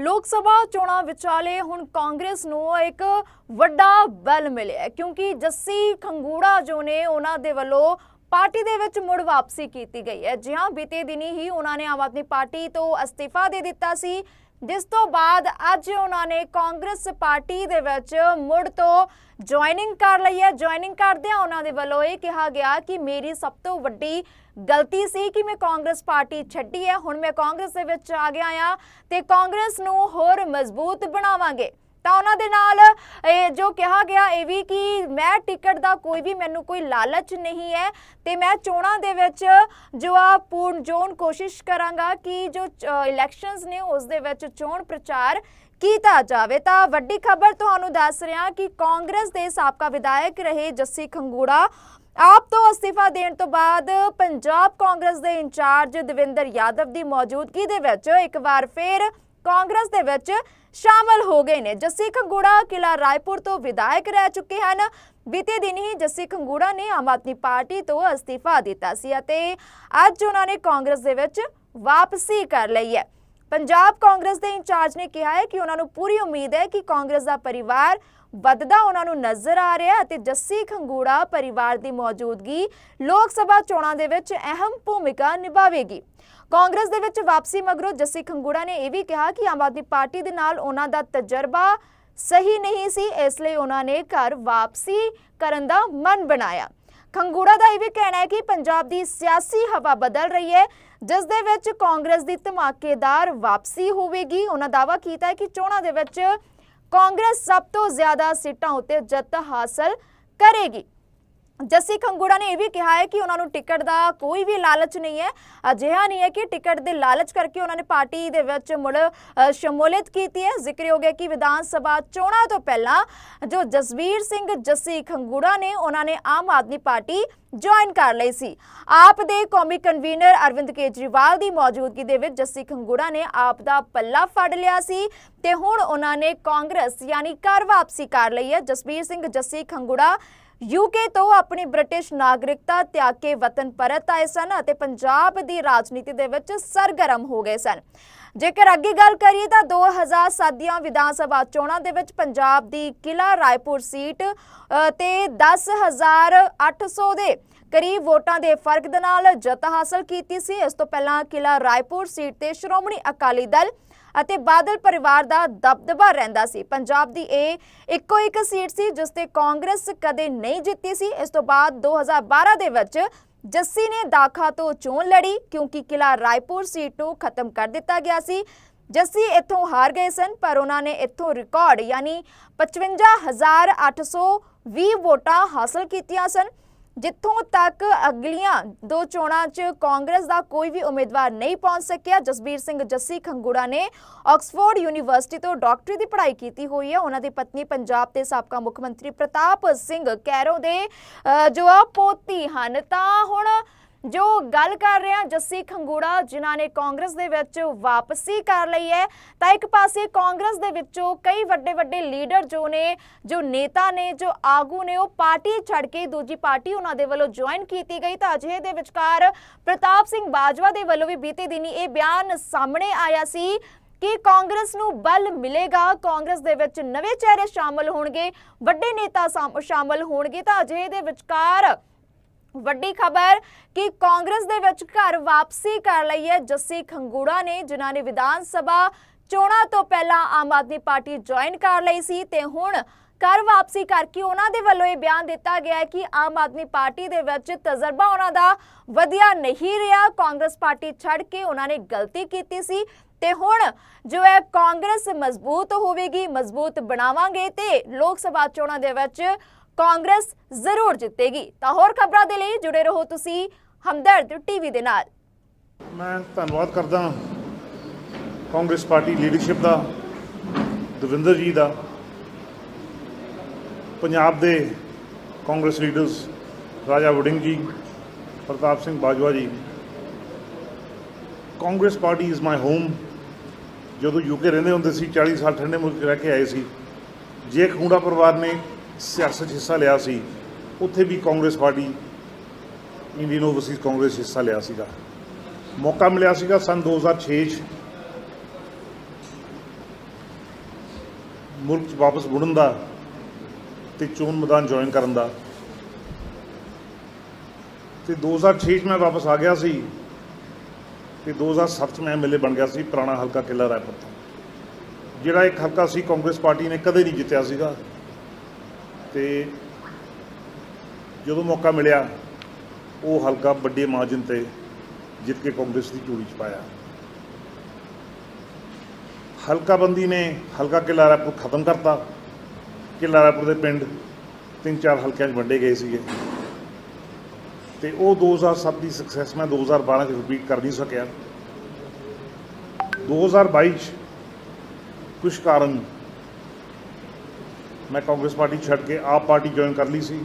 ਲੋਕ ਸਭਾ ਚੋਣਾਂ ਵਿਚਾਲੇ ਹੁਣ ਕਾਂਗਰਸ ਨੂੰ ਇੱਕ ਵੱਡਾ ਬਲ ਮਿਲਿਆ ਕਿਉਂਕਿ ਜੱਸੀ ਖੰਗੂੜਾ ਜੋ ਨੇ ਉਹਨਾਂ ਦੇ ਵੱਲੋਂ ਪਾਰਟੀ ਦੇ ਵਿੱਚ ਮੁੜ ਵਾਪਸੀ ਕੀਤੀ ਗਈ ਹੈ। ਜੀ ਬੀਤੇ ਦਿਨੀ ਹੀ ਉਹਨਾਂ ਨੇ ਆਮ ਆਦਮੀ ਪਾਰਟੀ ਤੋਂ ਅਸਤੀਫਾ ਦੇ ਦਿੱਤਾ ਸੀ। ਜਿਸ ਤੋਂ ਬਾਅਦ ਅੱਜ ਉਹਨਾਂ ਨੇ ਕਾਂਗਰਸ ਪਾਰਟੀ ਦੇ ਵਿੱਚ ਮੁੜ ਤੋਂ ਜੁਆਇਨਿੰਗ ਕਰ ਲਈ ਹੈ। ਜੁਆਇਨਿੰਗ ਕਰਦਿਆਂ ਉਹਨਾਂ ਦੇ ਵੱਲੋਂ ਇਹ ਕਿਹਾ ਗਿਆ ਕਿ ਮੇਰੀ ਸਭ ਤੋਂ ਵੱਡੀ ਗਲਤੀ ਸੀ ਕਿ ਮੈਂ ਕਾਂਗਰਸ ਪਾਰਟੀ ਛੱਡੀ ਹੈ। ਹੁਣ ਮੈਂ ਕਾਂਗਰਸ ਦੇ ਵਿੱਚ ਆ ਗਿਆ ਆ ਤੇ ਕਾਂਗਰਸ ਨੂੰ ਹੋਰ ਮਜ਼ਬੂਤ ਬਣਾਵਾਂਗੇ। ਤਾਂ ਉਹਨਾਂ ਦੇ ਨਾਲ, ਇਹ ਜੋ ਕਿਹਾ ਗਿਆ ਇਹ ਵੀ ਕਿ ਮੈਂ ਟਿਕਟ ਦਾ ਕੋਈ ਵੀ ਮੈਨੂੰ ਕੋਈ ਲਾਲਚ ਨਹੀਂ ਹੈ ਤੇ ਮੈਂ ਚੋਣਾਂ ਦੇ ਵਿੱਚ ਜੋ ਆ ਪੂਰਨ ਜੋਨ ਕੋਸ਼ਿਸ਼ ਕਰਾਂਗਾ ਕਿ ਜੋ ਇਲੈਕਸ਼ਨਸ ਨੇ ਉਸ ਦੇ ਵਿੱਚ ਚੋਣ ਪ੍ਰਚਾਰ ਕੀਤਾ ਜਾਵੇ। ਤਾਂ ਵੱਡੀ ਖਬਰ ਤੁਹਾਨੂੰ ਦੱਸ ਰਿਹਾ ਕਿ ਕਾਂਗਰਸ ਦੇ ਸਾਬਕਾ ਵਿਧਾਇਕ ਰਹੇ ਜੱਸੀ ਖੰਗੂੜਾ। ਆਪ ਤੋਂ ਅਸਤੀਫਾ ਦੇਣ ਤੋਂ ਬਾਅਦ ਪੰਜਾਬ ਕਾਂਗਰਸ ਦੇ ਇੰਚਾਰਜ ਦਵਿੰਦਰ ਯਾਦਵ ਦੀ ਮੌਜੂਦਗੀ ਦੇ ਵਿੱਚ ਇੱਕ ਵਾਰ ਫੇਰ ਕਾਂਗਰਸ ਦੇ ਵਿੱਚ ਸ਼ਾਮਲ ਹੋ ਗਏ ਨੇ। ਜੱਸੀ ਖੰਗੂੜਾ ਕਿਲਾ ਰਾਏਪੁਰ ਤੋਂ ਵਿਧਾਇਕ ਰਹਿ ਚੁੱਕੇ ਹਨ। ਬੀਤੇ ਦਿਨ ਹੀ ਜੱਸੀ ਖੰਗੂੜਾ ਨੇ ਆਮ ਆਦਮੀ ਪਾਰਟੀ ਤੋਂ ਅਸਤੀਫਾ ਦਿੱਤਾ ਸੀ ਅਤੇ ਅੱਜ ਉਹਨਾਂ ਨੇ ਕਾਂਗਰਸ ਦੇ ਵਿੱਚ ਵਾਪਸੀ ਕਰ ਲਈ ਹੈ। ਪੰਜਾਬ ਕਾਂਗਰਸ ਦੇ ਇੰਚਾਰਜ ਨੇ ਕਿਹਾ ਹੈ ਕਿ ਉਹਨਾਂ ਨੂੰ ਪੂਰੀ ਉਮੀਦ ਹੈ ਕਿ ਕਾਂਗਰਸ ਦਾ ਪਰਿਵਾਰ ਵੱਧਦਾ ਉਹਨਾਂ ਨੂੰ ਨਜ਼ਰ ਆ ਰਿਹਾ ਅਤੇ ਜੱਸੀ ਖੰਗੂੜਾ ਪਰਿਵਾਰ ਦੀ ਮੌਜੂਦਗੀ ਲੋਕ ਸਭਾ ਚੋਣਾਂ ਦੇ ਵਿੱਚ ਅਹਿਮ ਭੂਮਿਕਾ ਨਿਭਾਵੇਗੀ। ਕਾਂਗਰਸ ਦੇ ਵਿੱਚ ਵਾਪਸੀ ਮਗਰੋਂ ਜੱਸੀ ਖੰਗੂੜਾ ਨੇ ਇਹ ਵੀ ਕਿਹਾ ਕਿ ਆਮ ਆਦਮੀ ਪਾਰਟੀ ਦੇ ਨਾਲ ਉਹਨਾਂ ਦਾ ਤਜਰਬਾ ਸਹੀ ਨਹੀਂ ਸੀ, ਇਸ ਲਈ ਉਹਨਾਂ ਨੇ ਘਰ ਵਾਪਸੀ ਕਰਨ ਦਾ ਮਨ ਬਣਾਇਆ। ਖੰਗੂੜਾ ਦਾ ਇਹ ਵੀ ਕਹਿਣਾ ਹੈ ਕਿ ਪੰਜਾਬ ਦੀ ਸਿਆਸੀ ਹਵਾ ਬਦਲ ਰਹੀ ਹੈ, ਜਿਸ ਦੇ ਵਿੱਚ ਕਾਂਗਰਸ ਦੀ ਧਮਾਕੇਦਾਰ ਵਾਪਸੀ ਹੋਵੇਗੀ। ਉਹਨਾਂ ਦਾਅਵਾ ਕੀਤਾ ਹੈ ਕਿ ਚੋਣਾਂ ਦੇ ਵਿੱਚ ਕਾਂਗਰਸ ਸਭ ਤੋਂ ਜ਼ਿਆਦਾ ਸੀਟਾਂ ਉੱਤੇ ਜਿੱਤ ਹਾਸਲ ਕਰੇਗੀ। ਜੱਸੀ ਖੰਗੂੜਾ ਨੇ ਇਹ ਵੀ ਕਿਹਾ ਹੈ ਕਿ ਉਹਨਾਂ ਨੂੰ ਟਿਕਟ ਦਾ ਕੋਈ ਵੀ ਲਾਲਚ ਨਹੀਂ ਹੈ। ਅਜਿਹਾ ਨਹੀਂ ਹੈ ਕਿ ਟਿਕਟ ਦੇ ਲਾਲਚ ਕਰਕੇ ਉਹਨਾਂ ਨੇ ਪਾਰਟੀ ਦੇ ਵਿੱਚ ਮੁੜ ਸ਼ਮੂਲੀਅਤ ਕੀਤੀ ਹੈ। ਜ਼ਿਕਰ ਹੋ ਗਿਆ ਕਿ ਵਿਧਾਨ ਸਭਾ ਚੋਣਾਂ ਤੋਂ ਪਹਿਲਾਂ ਜੋ ਜਸਵੀਰ ਸਿੰਘ ਜੱਸੀ ਖੰਗੂੜਾ ਨੇ, ਉਹਨਾਂ ਨੇ ਆਮ ਆਦਮੀ ਪਾਰਟੀ ਜੁਆਇਨ ਕਰ ਲਈ ਸੀ। ਆਪ ਦੇ ਕੌਮੀ ਕਨਵੀਨਰ ਅਰਵਿੰਦ ਕੇਜਰੀਵਾਲ ਦੀ ਮੌਜੂਦਗੀ ਦੇ ਵਿੱਚ ਜੱਸੀ ਖੰਗੂੜਾ ਨੇ ਆਪ ਦਾ ਪੱਲਾ ਫੜ ਲਿਆ ਸੀ ਤੇ ਹੁਣ ਉਹਨਾਂ ਨੇ ਕਾਂਗਰਸ ਯਾਨੀ ਘਰ ਵਾਪਸੀ ਕਰ ਲਈ ਹੈ। ਜਸਵੀਰ ਸਿੰਘ ਜੱਸੀ ਖੰਗੂੜਾ ਯੂਕੇ ਤੋਂ ਆਪਣੀ ਬ੍ਰਿਟਿਸ਼ ਨਾਗਰਿਕਤਾ ਤਿਆਗ ਕੇ ਵਤਨ ਪਰਤ ਆਏ ਸਨ ਅਤੇ ਪੰਜਾਬ ਦੀ ਰਾਜਨੀਤੀ ਦੇ ਵਿੱਚ ਸਰਗਰਮ ਹੋ ਗਏ ਸਨ। ਜੇਕਰ ਅੱਗੇ ਗੱਲ ਕਰੀਏ ਤਾਂ 2007 ਦੀਆਂ ਵਿਧਾਨ ਸਭਾ ਚੋਣਾਂ ਦੇ ਵਿੱਚ ਪੰਜਾਬ ਦੀ ਕਿਲਾ ਰਾਏਪੁਰ ਸੀਟ ਅ, ਤੇ 10800 ਦੇ ਕਰੀਬ ਵੋਟਾਂ ਦੇ ਫ਼ਰਕ ਦੇ ਨਾਲ ਜਿੱਤ ਹਾਸਲ ਕੀਤੀ ਸੀ। ਇਸ ਤੋਂ ਪਹਿਲਾਂ ਕਿਲਾ ਰਾਏਪੁਰ ਸੀਟ ਤੇ ਸ਼੍ਰੋਮਣੀ ਅਕਾਲੀ ਦਲ ਅਤੇ ਬਾਦਲ ਪਰਿਵਾਰ ਦਾ ਦਬਦਬਾ ਰਹਿੰਦਾ ਸੀ। ਪੰਜਾਬ ਦੀ ਇਹ ਇੱਕੋ ਇੱਕ ਸੀਟ ਸੀ, ਜਿਸ ਤੇ ਕਾਂਗਰਸ ਕਦੇ ਨਹੀਂ ਜਿੱਤੀ ਸੀ। ਇਸ ਤੋਂ ਬਾਅਦ 2012 ਦੇ ਵਿੱਚ ਜੱਸੀ ਨੇ ਦਾਖਾ ਤੋਂ ਚੋਣ ਲੜੀ, ਕਿਉਂਕਿ ਕਿਲਾ ਰਾਏਪੁਰ ਸੀਟ ਨੂੰ ਖਤਮ ਕਰ ਦਿੱਤਾ ਗਿਆ ਸੀ। ਜੱਸੀ ਇੱਥੋਂ ਹਾਰ ਗਏ ਸਨ, ਪਰ ਉਹਨਾਂ ਨੇ ਇੱਥੋਂ ਰਿਕਾਰਡ, ਯਾਨੀ 55820 ਵੋਟਾਂ ਹਾਸਲ ਕੀਤੀਆਂ ਸਨ। ਜਿੱਥੋਂ ਤੱਕ ਅਗਲੀਆਂ ਦੋ ਚੋਣਾਂ 'ਚ ਕਾਂਗਰਸ ਦਾ ਕੋਈ ਵੀ ਉਮੀਦਵਾਰ ਨਹੀਂ ਪਹੁੰਚ ਸਕਿਆ, ਜਸਬੀਰ ਸਿੰਘ ਜੱਸੀ ਖੰਗੂੜਾ ਨੇ ਆਕਸਫੋਰਡ ਯੂਨੀਵਰਸਿਟੀ ਤੋਂ ਡਾਕਟਰੀ ਦੀ ਪੜ੍ਹਾਈ ਕੀਤੀ ਹੋਈ ਹੈ। ਉਹਨਾਂ ਦੀ ਪਤਨੀ ਪੰਜਾਬ ਦੇ ਸਾਬਕਾ ਮੁੱਖ ਮੰਤਰੀ ਪ੍ਰਤਾਪ ਸਿੰਘ ਕੈਰੋ ਦੇ ਜੋ ਆ ਪੋਤੀ ਹਨ। ਤਾਂ ਹੁਣ ਜੋ ਗੱਲ ਕਰ ਰਹੇ ਹਾਂ ਜੱਸੀ ਖੰਗੂੜਾ, ਜਿਨ੍ਹਾਂ ਨੇ ਕਾਂਗਰਸ ਦੇ ਵਿੱਚ ਵਾਪਸੀ ਕਰ ਲਈ ਹੈ, ਤਾਂ ਇੱਕ ਪਾਸੇ ਕਾਂਗਰਸ ਦੇ ਵਿੱਚੋਂ ਕਈ ਵੱਡੇ ਵੱਡੇ ਲੀਡਰ ਜੋ ਨੇ, ਜੋ ਨੇਤਾ ਨੇ, ਜੋ ਆਗੂ ਨੇ, ਉਹ ਪਾਰਟੀ ਛੱਡ ਕੇ ਦੂਜੀ ਪਾਰਟੀ ਉਹਨਾਂ ਦੇ ਵੱਲੋਂ ਜੁਆਇਨ ਕੀਤੀ ਗਈ। ਤਾਂ ਅਜਿਹੇ ਦੇ ਵਿਚਕਾਰ ਪ੍ਰਤਾਪ ਸਿੰਘ ਬਾਜਵਾ ਦੇ ਵੱਲੋਂ ਵੀ ਬੀਤੇ ਦਿਨੀ ਇਹ ਬਿਆਨ ਸਾਹਮਣੇ ਆਇਆ ਸੀ ਕਿ ਕਾਂਗਰਸ ਨੂੰ ਬਲ ਮਿਲੇਗਾ। ਕਾਂਗਰਸ ਦੇ ਵਿੱਚ ਨਵੇਂ ਚਿਹਰੇ ਸ਼ਾਮਲ ਹੋਣਗੇ, ਵੱਡੇ ਨੇਤਾ ਸ਼ਾਮਲ ਹੋਣਗੇ। ਤਾਂ ਅਜਿਹੇ ਦੇ ਵਿਚਕਾਰ ਵੱਡੀ ਖਬਰ ਕਿ ਕਾਂਗਰਸ ਦੇ ਵਿੱਚ ਘਰ ਵਾਪਸੀ ਕਰ ਲਈ ਹੈ ਜੱਸੀ ਖੰਗੂੜਾ ਨੇ, ਜਿਨ੍ਹਾਂ ਨੇ ਵਿਧਾਨ ਸਭਾ ਚੋਣਾਂ ਤੋਂ ਪਹਿਲਾਂ ਆਮ ਆਦਮੀ ਪਾਰਟੀ ਜੁਆਇਨ ਕਰ ਲਈ ਸੀ ਤੇ ਹੁਣ ਘਰ ਵਾਪਸੀ ਕਰਕੇ ਉਹਨਾਂ ਦੇ ਵੱਲੋਂ ਇਹ ਬਿਆਨ ਦਿੱਤਾ ਗਿਆ ਹੈ ਕਿ ਆਮ ਆਦਮੀ ਪਾਰਟੀ ਦੇ ਵਿੱਚ ਤਜਰਬਾ ਉਹਨਾਂ ਦਾ ਵਧੀਆ ਨਹੀਂ ਰਿਹਾ। ਕਾਂਗਰਸ ਪਾਰਟੀ ਛੱਡ ਕੇ ਉਹਨਾਂ ਨੇ ਗਲਤੀ ਕੀਤੀ ਸੀ ਤੇ ਹੁਣ ਜੋ ਹੈ ਕਾਂਗਰਸ ਮਜ਼ਬੂਤ ਹੋਵੇਗੀ, ਮਜ਼ਬੂਤ ਬਣਾਵਾਂਗੇ ਤੇ ਲੋਕ ਸਭਾ ਚੋਣਾਂ ਦੇ ਵਿੱਚ ਕਾਂਗਰਸ ਜ਼ਰੂਰ ਜਿੱਤੇਗੀ। ਤਾਂ ਹੋਰ ਖਬਰਾਂ ਦੇ ਲਈ ਜੁੜੇ ਰਹੋ ਤੁਸੀਂ ਹਮਦਰਦ ਟੀਵੀ ਦੇ ਨਾਲ। ਮੈਂ ਧੰਨਵਾਦ ਕਰਦਾ ਕਾਂਗਰਸ ਪਾਰਟੀ ਲੀਡਰਸ਼ਿਪ ਦਾ, ਦਵਿੰਦਰ ਜੀ ਦਾ, ਪੰਜਾਬ ਦੇ ਕਾਂਗਰਸ ਲੀਡਰਸ ਰਾਜਾ ਵੜਿੰਗ ਜੀ, Partap Singh Bajwa ji. Congress party is my home ਜਦੋਂ ਯੂਕੇ ਰਹਿੰਦੇ ਹੁੰਦੇ ਸੀ 40 ਸਾਲ ਠੰਡੇ ਮੁਲਕ ਰਹਿ ਕੇ ਆਏ ਸੀ। ਜੇ ਖੂੰਡਾ ਪਰਿਵਾਰ ਨੇ ਸਿਆਸਤ 'ਚ ਹਿੱਸਾ ਲਿਆ ਸੀ। ਉੱਥੇ ਵੀ Congress party, Indian overseas Congress ਹਿੱਸਾ ਲਿਆ ਸੀਗਾ। ਮੌਕਾ ਮਿਲਿਆ ਸੀਗਾ ਸਨ 2006 'ਚ। ਮੁਲਕ 'ਚ ਵਾਪਸ ਮੁੜਨ ਦਾ ਤੇ ਚੋਣ ਮੈਦਾਨ ਜੁਆਇਨ ਕਰਨ ਦਾ। ਤੇ 2006 'ਚ ਮੈਂ ਵਾਪਸ ਆ ਗਿਆ ਸੀ ਤੇ 2007 'ਚ ਮੈਂ ਐਮਐਲਏ ਬਣ ਗਿਆ ਸੀ, ਪੁਰਾਣਾ ਹਲਕਾ ਕਿਲਾ ਰਾਏਪੁਰ ਤੋਂ। ਜਿਹੜਾ ਇੱਕ ਹਲਕਾ ਸੀ ਕਾਂਗਰਸ ਪਾਰਟੀ ਨੇ ਕਦੇ ਨਹੀਂ ਜਿੱਤਿਆ ਸੀਗਾ। ਤੇ ਜਦੋਂ ਮੌਕਾ ਮਿਲਿਆ, ਉਹ ਹਲਕਾ ਵੱਡੇ ਮਾਰਜਨ ਤੇ ਜਿੱਤ ਕੇ ਕਾਂਗਰਸ ਦੀ ਝੋਲੀ 'ਚ ਪਾਇਆ। ਹਲਕਾ ਬੰਦੀ ਨੇ ਹਲਕਾ ਕਿਲਾਰਾਪੁਰ ਖਤਮ ਕਰਤਾ। ਕਿਲਾਰਾਪੁਰ ਦੇ ਪਿੰਡ ਤਿੰਨ ਚਾਰ ਹਲਕਿਆਂ 'ਚ ਵੰਡੇ ਗਏ ਸੀਗੇ। ਤੇ ਉਹ 2007 ਦੀ ਸਕਸੈਸ ਮੈਂ 2012 'ਚ ਰਿਪੀਟ ਕਰ ਨਹੀਂ ਸਕਿਆ। 2022 'ਚ ਕੁਝ ਕਾਰਨ ਮੈਂ ਕਾਂਗਰਸ ਪਾਰਟੀ ਛੱਡ ਕੇ ਆਪ ਪਾਰਟੀ ਜੁਆਇਨ ਕਰ ਲਈ ਸੀ।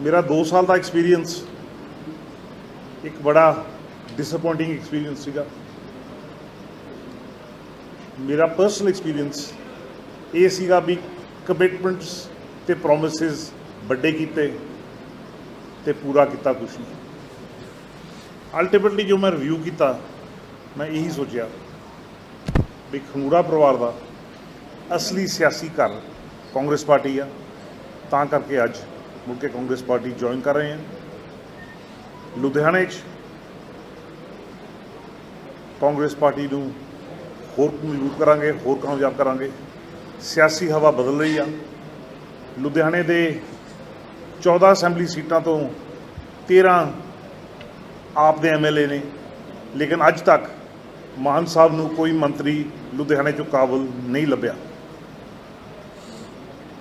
ਮੇਰਾ 2 ਸਾਲ ਦਾ ਐਕਸਪੀਰੀਅੰਸ ਇੱਕ ਬੜਾ ਡਿਸਪਾਇੰਟਿੰਗ ਐਕਸਪੀਰੀਅੰਸ ਸੀਗਾ। ਮੇਰਾ ਪਰਸਨਲ ਐਕਸਪੀਰੀਅੰਸ ਇਹ ਸੀਗਾ ਵੀ ਕਮਿਟਮੈਂਟਸ ਤੇ ਪ੍ਰੋਮਿਸਸ ਵੱਡੇ ਕੀਤੇ ਤੇ ਪੂਰਾ ਕੀਤਾ ਕੁਛ ਨਹੀਂ। ਅਲਟੀਮੇਟਲੀ ਜੋ ਮੈਂ ਰਿਵਿਊ ਕੀਤਾ, ਮੈਂ ਇਹੀ ਸੋਚਿਆ ਵੀ ਖਨੂਰਾ ਪਰਿਵਾਰ ਦਾ ਅਸਲੀ ਸਿਆਸੀ ਘਰ ਕਾਂਗਰਸ ਪਾਰਟੀ ਆ, ਤਾਂ ਕਰਕੇ ਅੱਜ ਮੁੜ ਕੇ ਕਾਂਗਰਸ ਪਾਰਟੀ ਜੁਆਇਨ ਕਰ ਰਹੇ ਹਾਂ ਲੁਧਿਆਣੇ 'ਚ ਕਾਂਗਰਸ ਪਾਰਟੀ ਨੂੰ ਹੋਰ ਮਜ਼ਬੂਤ ਕਰਾਂਗੇ, ਹੋਰ ਕਾਮਯਾਬ ਕਰਾਂਗੇ। ਸਿਆਸੀ ਹਵਾ ਬਦਲ ਰਹੀ ਆ। ਲੁਧਿਆਣੇ ਦੇ 14 ਅਸੈਂਬਲੀ ਸੀਟਾਂ ਤੋਂ 13 ਆਪ ਦੇ ਐਮਐਲਏ ਨੇ, ਲੇਕਿਨ ਅੱਜ ਤੱਕ ਮਾਨ ਸਾਹਿਬ ਨੂੰ ਕੋਈ ਮੰਤਰੀ ਲੁਧਿਆਣੇ ਚੋਂ ਕਾਬਲ ਨਹੀਂ ਲੱਭਿਆ।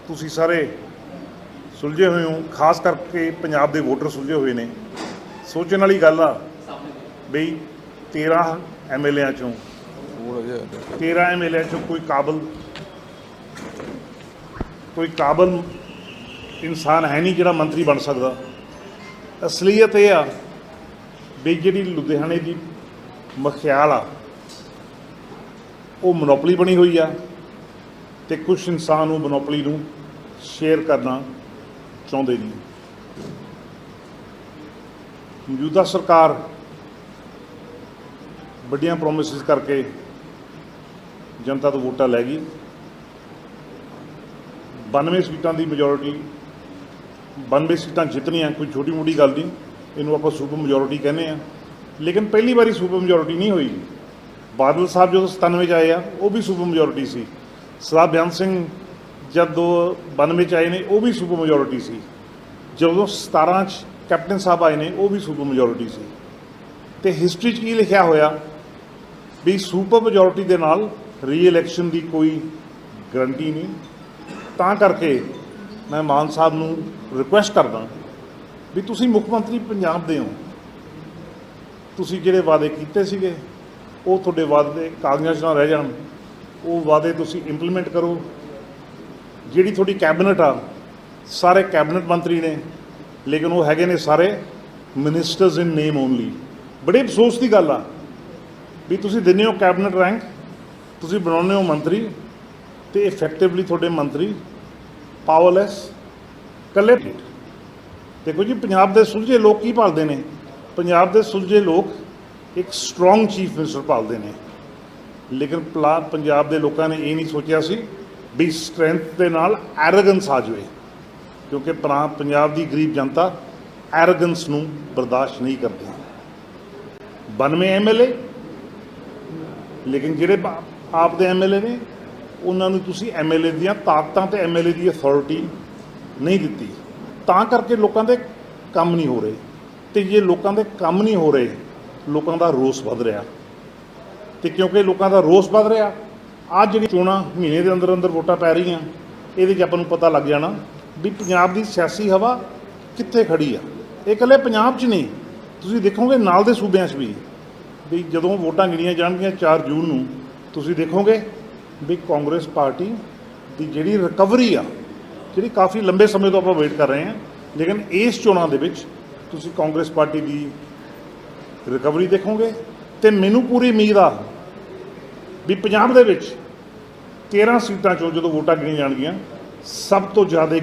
ਤੁਸੀਂ ਸਾਰੇ ਸੁਲਝੇ ਹੋਏ ਹੋ, ਖਾਸ ਕਰਕੇ ਪੰਜਾਬ ਦੇ ਵੋਟਰ ਸੁਲਝੇ ਹੋਏ ਨੇ। ਸੋਚਣ ਵਾਲੀ ਗੱਲ ਆ ਬਈ 13 ਐਮਐਲਏਆਂ ਚੋਂ ਥੋੜਾ ਜਿਹਾ 13 ਐਮਐਲਏ ਚੋਂ ਕੋਈ ਕਾਬਲ ਕੋਈ ਕਾਬਲ ਇਨਸਾਨ ਹੈ ਨਹੀਂ ਜਿਹੜਾ ਮੰਤਰੀ ਬਣ ਸਕਦਾ। ਅਸਲੀਅਤ ਇਹ ਆ ਵੀ ਜਿਹੜੀ ਲੁਧਿਆਣੇ ਦੀ ਮਖਿਆਲ ਆ, ਉਹ ਮੋਨੋਪਲੀ ਬਣੀ ਹੋਈ ਆ ਤੇ ਕੁਝ ਇਨਸਾਨ ਉਹ ਮੋਨੋਪਲੀ ਨੂੰ ਸ਼ੇਅਰ ਕਰਨਾ ਚਾਹੁੰਦੇ ਨਹੀਂ ਮੌਜੂਦਾ ਸਰਕਾਰ ਵੱਡੀਆਂ ਪ੍ਰੋਮਿਸਸ ਕਰਕੇ ਜਨਤਾ ਤੋਂ ਵੋਟਾਂ ਲੈ ਗਈ। 92 ਸੀਟਾਂ ਦੀ ਮੈਜੋਰਿਟੀ 92 ਸੀਟਾਂ ਜਿੱਤਣੀਆਂ ਕੋਈ ਛੋਟੀ ਮੋਟੀ ਗੱਲ ਨਹੀਂ, ਇਹਨੂੰ ਆਪਾਂ ਸੁਪਰ ਮੈਜੋਰਿਟੀ ਕਹਿੰਦੇ ਆ ਲੇਕਿਨ ਪਹਿਲੀ ਵਾਰੀ ਸੁਪਰ ਮੈਜੋਰਿਟੀ ਨਹੀਂ ਹੋਈ। ਬਾਦਲ ਸਾਹਿਬ ਜਦੋਂ 97 ਚ ਆਏ ਆ, ਉਹ ਵੀ ਸੁਪਰ ਮੈਜੋਰਿਟੀ ਸੀ। ਸਰਦਾਰ ਬਿਆਨ ਸਿੰਘ ਜਦ ਦੋ 92 ਚ ਆਏ ਨੇ, ਉਹ ਵੀ ਸੁਪਰ ਮੈਜੋਰਿਟੀ ਸੀ। ਜਦੋਂ 17 ਚ ਕੈਪਟਨ ਸਾਹਿਬ ਆਏ ਨੇ, ਉਹ ਵੀ ਸੁਪਰ ਮੈਜੋਰਿਟੀ ਸੀ। ਤੇ ਹਿਸਟਰੀ 'ਚ ਕੀ ਲਿਖਿਆ ਹੋਇਆ? ਵੀ ਸੁਪਰ ਮੈਜੋਰਿਟੀ ਦੇ ਨਾਲ ਰੀ-ਇਲੈਕਸ਼ਨ ਦੀ ਕੋਈ ਗਰੰਟੀ ਨਹੀਂ। ਤਾਂ ਕਰਕੇ ਮੈਂ ਮਾਨ ਸਾਹਿਬ ਨੂੰ ਰਿਕੁਐਸਟ ਕਰਦਾ ਵੀ ਤੁਸੀਂ ਮੁੱਖ ਮੰਤਰੀ ਪੰਜਾਬ ਦੇ ਹੋ। ਤੁਸੀਂ ਜਿਹੜੇ ਵਾਅਦੇ ਕੀਤੇ ਸੀਗੇ, ਉਹ ਤੁਹਾਡੇ ਵਾਅਦੇ ਕਾਗਜ਼ਾਂ 'ਚ ਨਾ ਰਹਿ ਜਾਣ। ਉਹ ਵਾਅਦੇ ਤੁਸੀਂ ਇੰਪਲੀਮੈਂਟ ਕਰੋ। ਜਿਹੜੀ ਤੁਹਾਡੀ ਕੈਬਨਿਟ ਆ, ਸਾਰੇ ਕੈਬਨਿਟ ਮੰਤਰੀ ਨੇ, ਲੇਕਿਨ ਉਹ ਹੈਗੇ ਨੇ ਸਾਰੇ ਮਿਨਿਸਟਰਸ ਇਨ ਨੇਮ ਓਨਲੀ ਬੜੇ ਅਫਸੋਸ ਦੀ ਗੱਲ ਆ ਵੀ ਤੁਸੀਂ ਦਿੰਦੇ ਹੋ ਕੈਬਨਿਟ ਰੈਂਕ ਤੁਸੀਂ ਬਣਾਉਂਦੇ ਹੋ ਮੰਤਰੀ, ਤੇ ਇਫੈਕਟਿਵਲੀ ਤੁਹਾਡੇ ਮੰਤਰੀ ਪਾਵਰਲੈਸ ਕੱਲੇ ਦੇਖੋ ਜੀ, ਪੰਜਾਬ ਦੇ ਸੁਲਝੇ ਲੋਕ ਕੀ ਭਾਲਦੇ ਨੇ? ਪੰਜਾਬ ਦੇ ਸੁਲਝੇ ਲੋਕ ਇੱਕ ਸਟਰੋਂਗ ਚੀਫ ਮਿਨਿਸਟਰ ਭਾਲਦੇ ਨੇ। ਲੇਕਿਨ ਪਲਾ, ਪੰਜਾਬ ਦੇ ਲੋਕਾਂ ਨੇ ਇਹ ਨਹੀਂ ਸੋਚਿਆ ਸੀ ਵੀ ਸਟਰੈਂਥ ਦੇ ਨਾਲ ਐਰੋਗੈਂਸ ਆ ਜਾਵੇ। ਕਿਉਂਕਿ ਪੰਜਾਬ ਦੀ ਗਰੀਬ ਜਨਤਾ ਐਰੋਗੈਂਸ ਨੂੰ ਬਰਦਾਸ਼ਤ ਨਹੀਂ ਕਰਦੀ। 92 ਐਮਐਲਏ ਲੇਕਿਨ ਜਿਹੜੇ ਆਪ ਦੇ ਐਮਐਲਏ ਨੇ, ਉਹਨਾਂ ਨੂੰ ਤੁਸੀਂ ਐਮਐਲਏ ਦੀਆਂ ਤਾਕਤਾਂ ਤੇ ਐਮਐਲਏ ਦੀ ਅਥਾਰਟੀ ਨਹੀਂ ਦਿੱਤੀ। ਤਾਂ ਕਰਕੇ ਲੋਕਾਂ ਦੇ ਕੰਮ ਨਹੀਂ ਹੋ ਰਹੇ। ਤੇ ਜੇ ਲੋਕਾਂ ਦੇ ਕੰਮ ਨਹੀਂ ਹੋ ਰਹੇ, ਲੋਕਾਂ ਦਾ ਰੋਸ ਵੱਧ ਰਿਹਾ। ਤੇ ਕਿਉਂਕਿ ਲੋਕਾਂ ਦਾ ਰੋਸ ਵੱਧ ਰਿਹਾ ਅੱਜ ਜਿਹੜੀ ਚੋਣਾਂ ਮਹੀਨੇ ਦੇ ਅੰਦਰ ਅੰਦਰ ਵੋਟਾਂ ਪੈ ਰਹੀਆਂ, ਇਹਦੇ 'ਚ ਆਪਾਂ ਨੂੰ ਪਤਾ ਲੱਗ ਜਾਣਾ ਵੀ ਪੰਜਾਬ ਦੀ ਸਿਆਸੀ ਹਵਾ ਕਿੱਥੇ ਖੜੀ ਆ। ਇਹ ਇਕੱਲੇ ਪੰਜਾਬ 'ਚ ਨਹੀਂ, ਤੁਸੀਂ ਦੇਖੋਗੇ ਨਾਲ ਦੇ ਸੂਬਿਆਂ 'ਚ ਵੀ। ਵੀ ਜਦੋਂ ਵੋਟਾਂ ਗਿਣੀਆਂ ਜਾਣਗੀਆਂ 4 ਜੂਨ ਨੂੰ, ਤੁਸੀਂ ਦੇਖੋਗੇ ਵੀ ਕਾਂਗਰਸ ਪਾਰਟੀ ਦੀ ਜਿਹੜੀ ਰਿਕਵਰੀ ਆ, ਜਿਹੜੀ ਕਾਫੀ ਲੰਬੇ ਸਮੇਂ ਤੋਂ ਆਪਾਂ ਵੇਟ ਕਰ ਰਹੇ ਹਾਂ, ਲੇਕਿਨ ਇਸ ਚੋਣਾਂ ਦੇ ਵਿੱਚ ਤੁਸੀਂ ਕਾਂਗਰਸ ਪਾਰਟੀ ਦੀ ਰਿਕਵਰੀ ਦੇਖੋਗੇ ਤੇ ਮੈਨੂੰ ਪੂਰੀ ਉਮੀਦ ਆ ਵੀ ਪੰਜਾਬ ਦੇ ਵਿੱਚ 13 ਸੀਟਾਂ ਚੋਂ ਜਦੋਂ ਵੋਟਾਂ ਗਿਣੀਆਂ ਜਾਣਗੀਆਂ ਸਭ ਤੋਂ ਜ਼ਿਆਦਾ